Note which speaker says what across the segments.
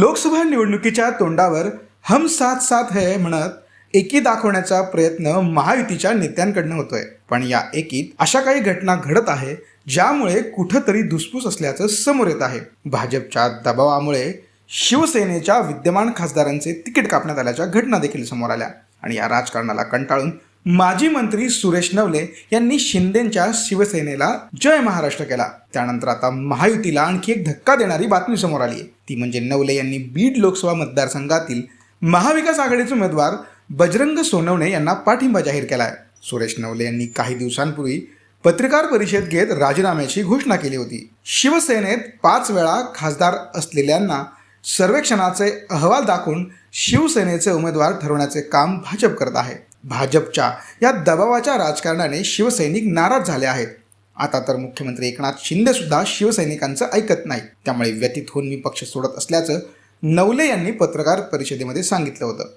Speaker 1: लोकसभा निवडणुकीच्या तोंडावर हम साथ साथ है म्हणत एकी दाखवण्याचा प्रयत्न महायुतीच्या नेत्यांकडनं होतोय. पण या एकीत अशा काही घटना घडत आहे ज्यामुळे कुठंतरी धुसफूस असल्याचं समोर येत आहे. भाजपच्या दबावामुळे शिवसेनेच्या विद्यमान खासदारांचे तिकीट कापण्यात आल्याच्या घटना देखील समोर आल्या. आणि या राजकारणाला कंटाळून माजी मंत्री सुरेश नवले यांनी शिंदेच्या शिवसेनेला जय महाराष्ट्र केला. त्यानंतर आता महायुतीला आणखी एक धक्का देणारी बातमी समोर आली आहे ती म्हणजे नवले यांनी बीड लोकसभा मतदारसंघातील महाविकास आघाडीचे उमेदवार बजरंग सोनवणे यांना पाठिंबा जाहीर केला आहे सुरेश नवले यांनी काही दिवसांपूर्वी पत्रकार परिषद घेत राजीनाम्याची घोषणा केली होती. शिवसेनेत पाच वेळा खासदार असलेल्यांना सर्वेक्षणाचे अहवाल दाखवून शिवसेनेचे उमेदवार ठरवण्याचे काम भाजप करत आहे. भाजपच्या या दबावाच्या राजकारणाने शिवसैनिक नाराज झाले आहेत. आता तर मुख्यमंत्री एकनाथ शिंदे सुद्धा शिवसैनिकांचं ऐकत नाही त्यामुळे व्यतीत होऊन मी पक्ष सोडत असल्याचं नवले यांनी पत्रकार परिषदेमध्ये सांगितलं होतं.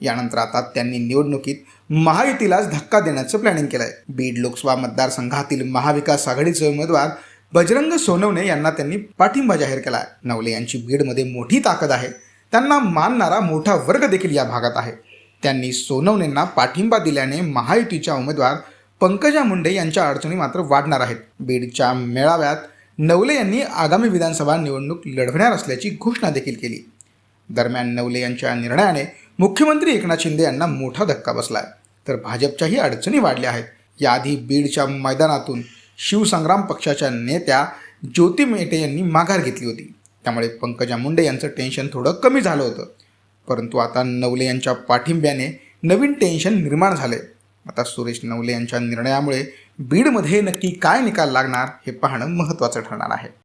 Speaker 1: यानंतर आता त्यांनी निवडणुकीत महायुतीलाच धक्का देण्याचं प्लॅनिंग केलंय. बीड लोकसभा मतदारसंघातील महाविकास आघाडीचे उमेदवार बजरंग सोनवणे यांना त्यांनी पाठिंबा जाहीर केला आहे. नवले यांची बीडमध्ये मोठी ताकद आहे. त्यांना मानणारा मोठा वर्ग देखील या भागात आहे. त्यांनी सोनवणेंना पाठिंबा दिल्याने महायुतीच्या उमेदवार पंकजा मुंडे यांच्या अडचणी मात्र वाढणार आहेत. बीडच्या मेळाव्यात नवले यांनी आगामी विधानसभा निवडणूक लढवणार असल्याची घोषणा देखील केली. दरम्यान नवले यांच्या निर्णयाने मुख्यमंत्री एकनाथ शिंदे यांना मोठा धक्का बसलाय. तर भाजपच्याही अडचणी वाढल्या आहेत. याआधी बीडच्या मैदानातून शिवसंग्राम पक्षाच्या नेत्या ज्योती मेटे यांनी माघार घेतली होती. त्यामुळे पंकजा मुंडे यांचं टेन्शन थोडं कमी झालं होतं. परंतु आता नवले यांच्या पाठिंब्याने नवीन टेन्शन निर्माण झाले आता सुरेश नवले यांच्या निर्णयामुळे बीडमध्ये नक्की काय निकाल लागणार हे पाहणं महत्त्वाचं ठरणार आहे.